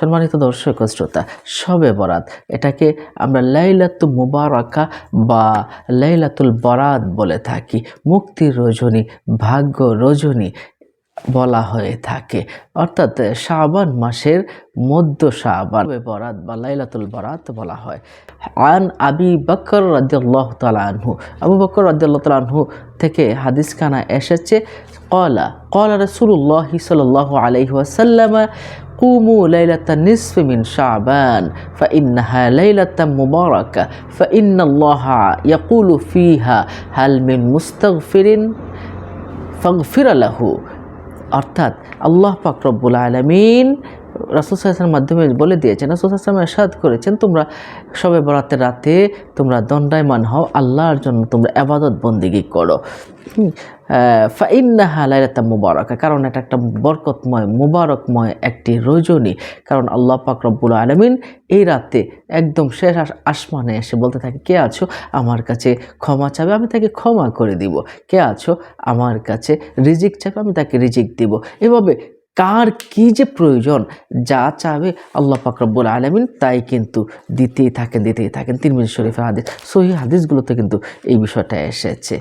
সম্মানিত দর্শক শ্রোতা, সবে বরাত। এটাকে আমরা লাইলাতু মুবারকা বা লাইলাতুল বরাত বলে থাকি। মুক্তির রজনী, ভাগ্য রজনী বলা হয়ে থাকে। অর্থাৎ শাবান মাসের মধ্য শাবান বরাত বা লাইলাতুল বরাত বলা হয়। আন আবি বকর রাজ্লাহ তালাহু আবু বকর রাজ্লাহ তালাহু থেকে হাদিস খানা এসেছে, কলা কলা রসুল্লাহ সাল আলহি ওয়াসাল্লাম قوموا ليلة النصف من شعبان فإنها ليلة مباركة فإن الله يقول فيها هل من مستغفر فاغفر له অর্থাৎ আল্লাহ পাক রব্বুল আলমিন রাসুল সাল্লামের মাধ্যমে বলে দিয়েছেন, রাসুল সাল্লাম এরশাদ করেছেন, তোমরা সবে বরাতের রাতে তোমরা দণ্ডায়মান হও, আল্লাহর জন্য তোমরা আবাদত বন্দিগি করো। ফাইন্নাহা লাইলাতা মুবারকা, কারণ এটা একটা বরকতময়, মুবারকময় একটি রজনী, কারণ আল্লাহ পাক রব্বুল আলমিন এই রাতে একদম শেষ আস- আসমানে এসে বলতে থাকে, কে আছো? আমার কাছে ক্ষমা চাবে, আমি তাকে ক্ষমা করে দিব। কে আছো? আমার কাছে রিজিক চাবে, আমি তাকে রিজিক দিব। এভাবে কার কি যে প্রয়োজন, যা চাবে আল্লাহ পাকরব্বুল আলমিন তাই কিন্তু দিতেই থাকেন দিতেই থাকেন। তিন মিনিট শরীফের হাদিস সহি হাদিসগুলোতে কিন্তু এই বিষয়টা এসেছে।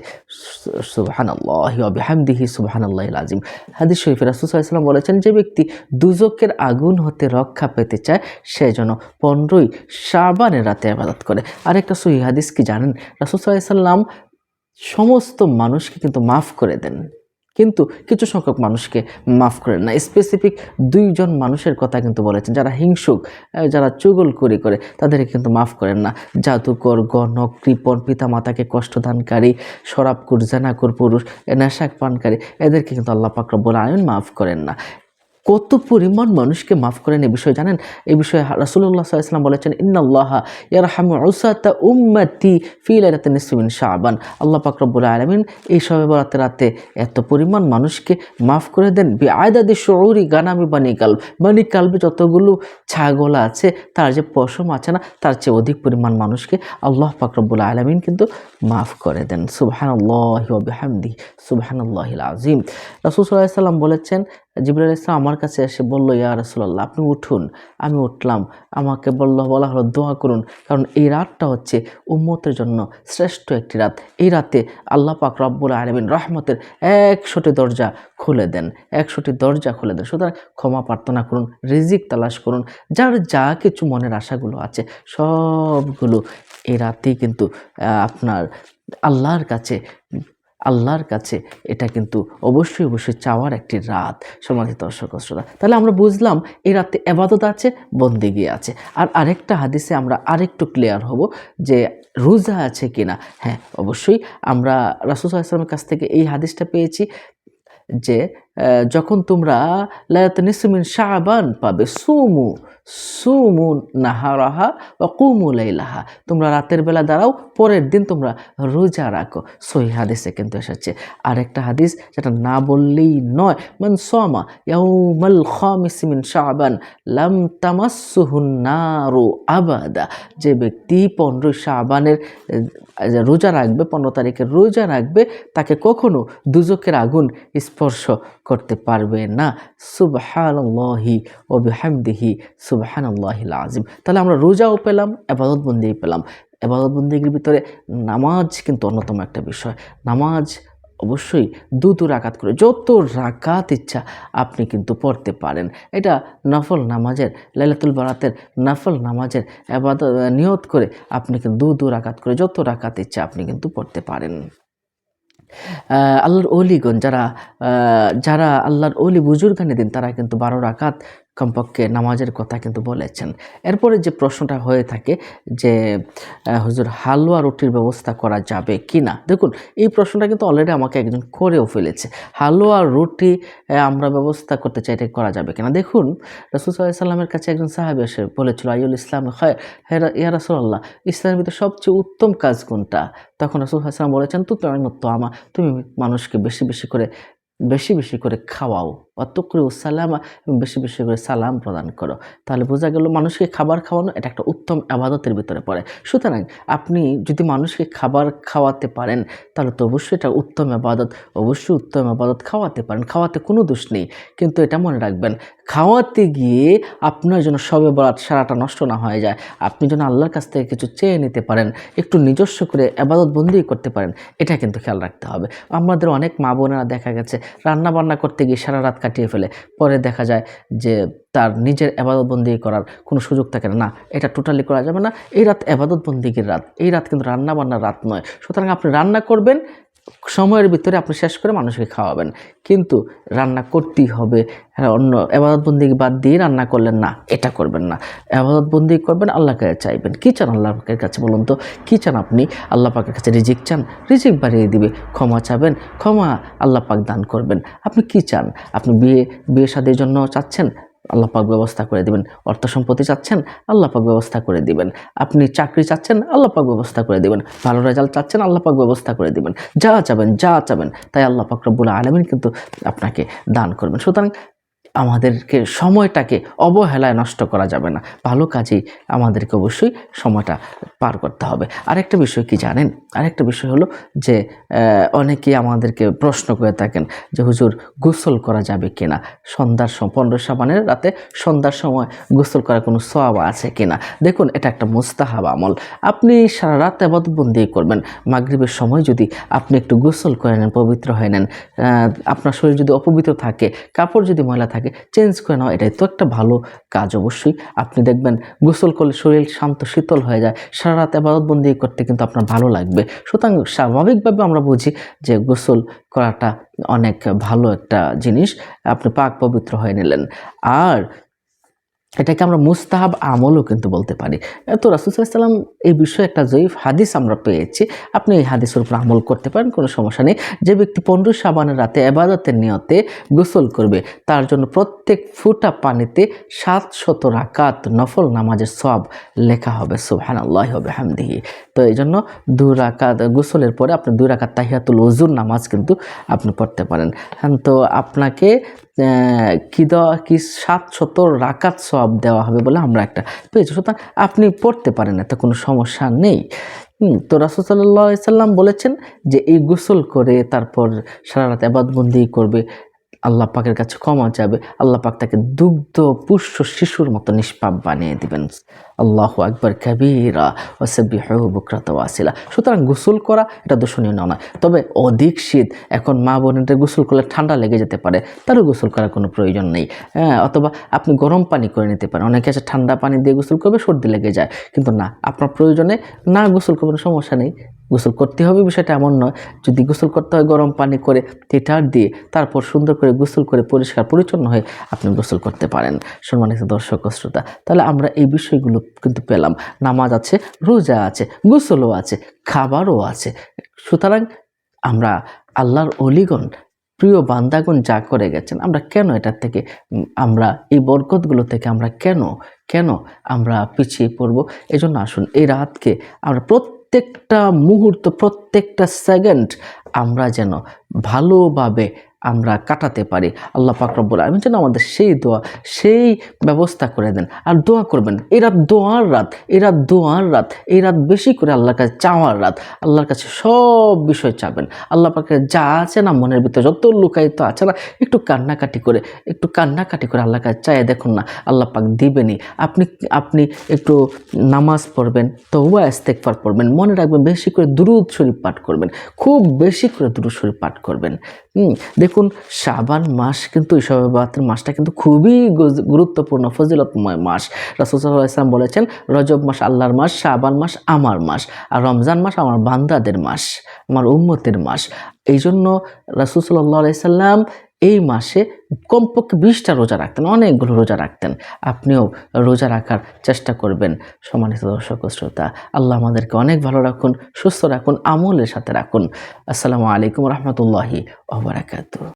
সুবাহান আল্লাহ হামদিহি সুবাহান আল্লাহ আজিম হাদিস শরীফের রাসুসাল্লাম বলেছেন, যে ব্যক্তি দুজকের আগুন হতে রক্ষা পেতে চায়, সে যেন পনেরোই শাবানের রাতে আবাদত করে। আরেকটা সহি হাদিস কি জানেন? রাসুসাল্লাম সমস্ত মানুষকে কিন্তু মাফ করে দেন। কিন্তু কিছু সংখ্যক মানুষকে মাফ করেন না। স্পেসিফিক দুইজন মানুষের কথা কিন্তু বলেছেন। যারা হিংসুক যারা চুগল করে করে তাদেরকে কিন্তু মাফ করেন না। জাদুকর, গণক, কৃপণ পিতা মাতাকে কষ্টদানকারী, শরাবকুর, জেনাকুর পুরুষ নেশাক পানকারী এদেরকে কিন্তু আল্লাহ পাকরবুল আয়ন মাফ করেন না। কত পরিমাণ মানুষকে মাফ করেন এই বিষয়ে জানেন? এ বিষয়ে রাসুল্লাহ সাল্লাম বলেছেন, ইন্নাল্লাহ ইয়ারহামু উসাতা উম্মতি ফি লাইলাতিন নিসফিন শাবান। আল্লাহ পাক রব্বুল আলামিন এই সবে বরাতের রাতে এত পরিমাণ মানুষকে মাফ করে দেন। আয়দাদি শৌরি গানামি বানি কালব। বানি কালবে যতগুলো ছাগল আছে, তার যে পশম আছে না, তার চেয়ে অধিক পরিমাণ মানুষকে আল্লাহ পাক রব্বুল আলামিন কিন্তু মাফ করে দেন। সুবহানাল্লাহি ওয়া বিহামদিহি। সুবহানাল্লাহিল আযীম। রাসূল সাল্লাল্লাহু আলাইহি সাল্লাম বলেছেন জিবরাইল ইসলাম আমার কাছে এসে বলল, ইয়া রাসূলুল্লাহ, আপনি উঠুন। আমি উঠলাম। আমাকে বলল, বলা হলো, দোয়া করুন। কারণ এই রাতটা হচ্ছে উম্মতের জন্য শ্রেষ্ঠ একটি রাত। এই রাতে আল্লাহ পাক রব্বুল আলমিন রহমতের একশোটি দরজা খুলে দেন। একশোটি দরজা খুলে দেন। সুতরাং ক্ষমা প্রার্থনা করুন, রিজিক তালাশ করুন। যার যা কিছু মনের আশাগুলো আছে, সবগুলো এই রাতেই কিন্তু আপনার আল্লাহর কাছে আল্লাহর কাছে এটা কিন্তু অবশ্যই অবশ্যই চাওয়ার একটি রাত। সমাধি দর্শক শ্রোতা, তাহলে আমরা বুঝলাম এই রাতে এবাদত আছে, বন্দিগি আছে। আর আরেকটা হাদিসে আমরা আরেকটু ক্লিয়ার হব যে রোজা আছে কিনা। হ্যাঁ অবশ্যই আমরা রাসুল আসলামের কাছ থেকে এই হাদিসটা পেয়েছি যে যখন তোমরা লায়াত নিসমিন শাবান পাবে, সুমু সুমু নাহারাহা বা কুমু লাইলাহা। তোমরা রাতের বেলা দাঁড়াও, পরের দিন তোমরা রোজা রাখো। সহি হাদিসে কিন্তু এসেছে। আরেকটা হাদিস, যেটা না বললেই নয়, মান সোমা ইয়াউমাল খামিস মিন শাবান লাম তামাসসুহুন নারু আবাদা। যে ব্যক্তি পনেরো শাবানের রোজা রাখবে, পনেরো তারিখের রোজা রাখবে, তাকে কখনো দুজকের আগুন স্পর্শ করতে পারবে না। সুবহানাল্লাহি ও বিহামদিহি সুবহানাল্লাহিল আজিম তাহলে আমরা রোজাও পেলাম আবাদতবন্দি পেলাম। আবাদতবন্দির ভিতরে নামাজ কিন্তু অন্যতম একটা বিষয়। নামাজ অবশ্যই দু দু রাকাত করে, যত রাকাত ইচ্ছা আপনি কিন্তু পড়তে পারেন। এটা নফল নামাজের, লাইলাতুল বারাতের নফল নামাজের এবাদত, নিয়ত করে আপনি কিন্তু দু দু রাকাত করে, যত রাকাত ইচ্ছা আপনি কিন্তু পড়তে পারেন। আল্লাহর অলিগণ যারা যারা আল্লাহর অলি বুজুর্গানে দিন তারা কিন্তু বারো রাকাত কমপক্ষে নামাজের কথা কিন্তু বলেছেন। এরপরে যে প্রশ্নটা হয়ে থাকে যে হুজুর, হালুয়া রুটির ব্যবস্থা করা যাবে কি না দেখুন, এই প্রশ্নটা কিন্তু অলরেডি আমাকে একজন করেও ফেলেছে। হালুয়া রুটি আমরা ব্যবস্থা করতে চাই, এটা করা যাবে কিনা? দেখুন, রসুল সাল্লামের কাছে একজন সাহাবি এসে বলেছিল আইউল ইসলাম হয় ইয়া রাসুল্লাহ ইসলামের ভিতরে সবচেয়ে উত্তম কাজ কোনটা? তখন রসুল বলেছেন তো তুমি তো আমা তুমি মানুষকে বেশি বেশি করে, বেশি বেশি করে খাওয়াও। অতক্রে সালামা, এবং বেশি বেশি করে সালাম প্রদান করো। তাহলে বোঝা গেল মানুষকে খাবার খাওয়ানো এটা একটা উত্তম আবাদতের ভিতরে পড়ে। সুতরাং আপনি যদি মানুষকে খাবার খাওয়াতে পারেন, তাহলে তো অবশ্যই এটা উত্তম আবাদত। অবশ্যই উত্তম আবাদত খাওয়াতে পারেন, খাওয়াতে কোনো দোষ নেই। কিন্তু এটা মনে রাখবেন, খাওয়াতে গিয়ে আপনার জন্য সবে বরাত সারাটা নষ্ট না হয়ে যায়। আপনি যেন আল্লাহর কাছ থেকে কিছু চেয়ে নিতে পারেন, একটু নিজস্ব করে আবাদত বন্দি করতে পারেন, এটা কিন্তু খেয়াল রাখতে হবে। আমাদের অনেক মা বোনেরা দেখা গেছে রান্না বান্না করতে গিয়ে সারা রাত কাটিয়ে ফেলে। পরে দেখা যায় যে তার নিজের আবাদত বন্দি করার কোনো সুযোগ থাকে না। এটা টোটালি করা যাবে না। এই রাত আবাদত বন্দিগির রাত? এই রাত কিন্তু রান্না বান্নার রাত নয়। সুতরাং আপনি রান্না করবেন সময়ের ভিতরে আপনি শেষ করে মানুষকে খাওয়াবেন। কিন্তু রান্না করতেই হবে। হ্যাঁ অন্য আবাদতবন্দি বাদ দিয়ে রান্না করলেন না, এটা করবেন না। আবাদতবন্দি করবেন, আল্লাহকে চাইবেন। কী চান আল্লাহ পাকের কাছে বলুন তো? কী চান আপনি? আল্লাহ পাকের কাছে রিজিক চান? রিজিক বাড়িয়ে দিবে, ক্ষমা চাবেন, ক্ষমা আল্লাহ পাক দান করবেন। আপনি কি চান? আপনি বিয়ে বিয়ে শাদির জন্য চাচ্ছেন? আল্লাহ পাক ব্যবস্থা করে দিবেন। অর্থ সম্পত্তি চাচ্ছেন, আল্লাহ পাক ব্যবস্থা করে দিবেন। আপনি চাকরি চাচ্ছেন, আল্লাহ পাক ব্যবস্থা করে দিবেন। ভালো রেজাল্ট চাচ্ছেন, আল্লাহ পাক ব্যবস্থা করে দিবেন। যা চাবেন যা চাবেন, তাই আল্লাহ পাক রব্বুল আলমিন কিন্তু আপনাকে দান করবেন। সুতরাং আমাদেরকে সময়টাকে অবহেলায় নষ্ট করা যাবে না। ভালো কাজেই আমাদেরকে অবশ্যই সময়টা পার করতে হবে। আরেকটা বিষয় কি জানেন? আরেকটা বিষয় হলো যে আহ, অনেকেই আমাদেরকে প্রশ্ন করে থাকেন যে হুজুর গোসল করা যাবে কিনা? সন্ধ্যার সময় পনেরো সাবানের রাতে সন্ধ্যার সময় গোসল করার কোনো সওয়াব আছে কিনা? দেখুন এটা একটা মুস্তাহাব আমল। আপনি সারা রাত আবাদতবন্দি করবেন। মাগরিবের সময় যদি আপনি একটু গোসল করে নেন পবিত্র হয়ে নেন আপনার শরীর যদি অপবিত্র থাকে কাপড় যদি ময়লা থাকে চেঞ্জ করে নেওয়া, এটাই তো একটা ভালো কাজ অবশ্যই। আপনি দেখবেন গোসল করলে শরীর শান্ত, শীতল হয়ে যায়। সারা রাত আবাদতবন্দি করতে কিন্তু আপনার ভালো লাগবে। সুতরাং স্বাভাবিকভাবে আমরা বুঝি যে গোসল করাটা অনেক ভালো একটা জিনিস। আপনি পাক পবিত্র হয়ে নিলেন। আর এটাকে আমরা মুস্তাহাব আমলও কিন্তু বলতে পারি। তো রাসুসাল্লাম এই বিষয়ে একটা জয়ীফ হাদিস আমরা পেয়েছি। আপনি এই হাদিসের উপর আমল করতে পারেন, কোনো সমস্যা নেই। যে ব্যক্তি পনেরো সাবানের রাতে আবাদতের নিয়তে গোসল করবে, তার জন্য প্রত্যেক ফুটা পানিতে সাত শত রাকাত নফল নামাজের সব লেখা হবে সুবহান আল্লাহ হবে হামদিহি তো এই জন্য দু রাকাত গোসলের পরে আপনি দুই রাকাত তাহিয়াতুল ওজুর নামাজ কিন্তু আপনি পড়তে পারেন। হ্যাঁ তো আপনাকে কি দেওয়া কি সাত শত রাকাত সব দেওয়া হবে বলে আমরা একটা পেয়েছি। সুতরাং আপনি পড়তে পারেন, এতে কোনো সমস্যা নেই। তো রাসুসাল্লাহ সাল্লাম বলেছেন যে, এই গোসল করে তারপর সারা রাত আবাদবন্দি করবে, আল্লাহ পাকের কাছে ক্ষমা যাবে আল্লাহ পাক তাকে দুগ্ধ পুষ্য শিশুর মতো নিষ্পাপ বানিয়ে দিবেন। আল্লাহ আকবর কবিরা ওসবিহু বুকরাত ওয়াসিলা সুতরাং গোসল করা এটা দূষণীয় নয় তবে অধিক শীত এখন মা বোনেদের গোসল করলে ঠান্ডা লেগে যেতে পারে, তারও গোসল করার কোনো প্রয়োজন নেই। হ্যাঁ অথবা আপনি গরম পানি করে নিতে পারেন। অনেকে আছে ঠান্ডা পানি দিয়ে গোসল করবে, সর্দি লেগে যায়। কিন্তু না, আপনার প্রয়োজনে না গোসল করবেন সমস্যা নেই। গোসল করতে হবে বিষয়টা এমন নয়, যদি গোসল করতে হয় গরম পানি করে হিটার দিয়ে, তারপর সুন্দর করে গোসল করে পরিষ্কার পরিচ্ছন্ন হয়ে আপনি গোসল করতে পারেন। সম্মানিত দর্শক শ্রোতা, তাহলে আমরা এই বিষয়গুলো কিন্তু পেলাম। নামাজ আছে, রোজা আছে, গোসলও আছে, খাবারও আছে। সুতরাং আমরা আল্লাহর অলিগণ, প্রিয় বান্দাগণ যা করে গেছেন, আমরা কেন এটার থেকে আমরা এই বরকতগুলো থেকে আমরা কেন কেন আমরা পিছিয়ে পড়ব? এজন্য আসুন এই রাতকে আমরা প্রত্যেকটা মুহূর্ত, প্রত্যেকটা সেকেন্ড আমরা যেন ভালোভাবে আমরা কাটাতে পারি। আল্লাহ পাক রব্বুল আলমিন যেন আমাদের সেই দোয়া, সেই ব্যবস্থা করে দেন। আর দোয়া করবেন, এই রাত দোয়ার রাত, এই রাত দোয়ার রাত, এই রাত বেশি করে আল্লাহর কাছে চাওয়ার রাত, আল্লাহর কাছে সব বিষয় চাবেন। আল্লাহ পাকে যা আছে না মনের ভিতরে যত লুকায়িত আছে না, একটু কান্নাকাটি করে, একটু কান্নাকাটি করে আল্লাহর কাছে চাই দেখুন না, আল্লাহ পাক দিবেনই। আপনি আপনি একটু নামাজ পড়বেন তৌবা ইস্তেকফার পড়বেন, মনে রাখবেন, বেশি করে দুরুদ শরীফ পাঠ করবেন। খুব বেশি করে দুটো শরীর পাঠ করবেন। হুম, দেখুন শাবান মাস কিন্তু ইসবে মাসটা কিন্তু খুবই গুরুত্বপূর্ণ ফজিলতময় মাস। রাসুসাল্লাহ ইসলাম বলেছেন রজব মাস আল্লাহর মাস শাবান মাস আমার মাস আর রমজান মাস আমার বান্দাদের মাস আমার উম্মতের মাস। এই জন্য রাসুসাল্লাহ আলাইসাল্লাম এই মাসে কমপক্ষে বিশটা রোজা রাখতেন, অনেকগুলো রোজা রাখতেন। আপনিও রোজা রাখার চেষ্টা করবেন, সম্মানিত দর্শক শ্রোতা। আল্লাহ আমাদেরকে অনেক ভালো রাখুন, সুস্থ রাখুন, আমলের সাথে রাখুন। আসসালামু আলাইকুম রহমতুল্লাহি ওবরাকাতু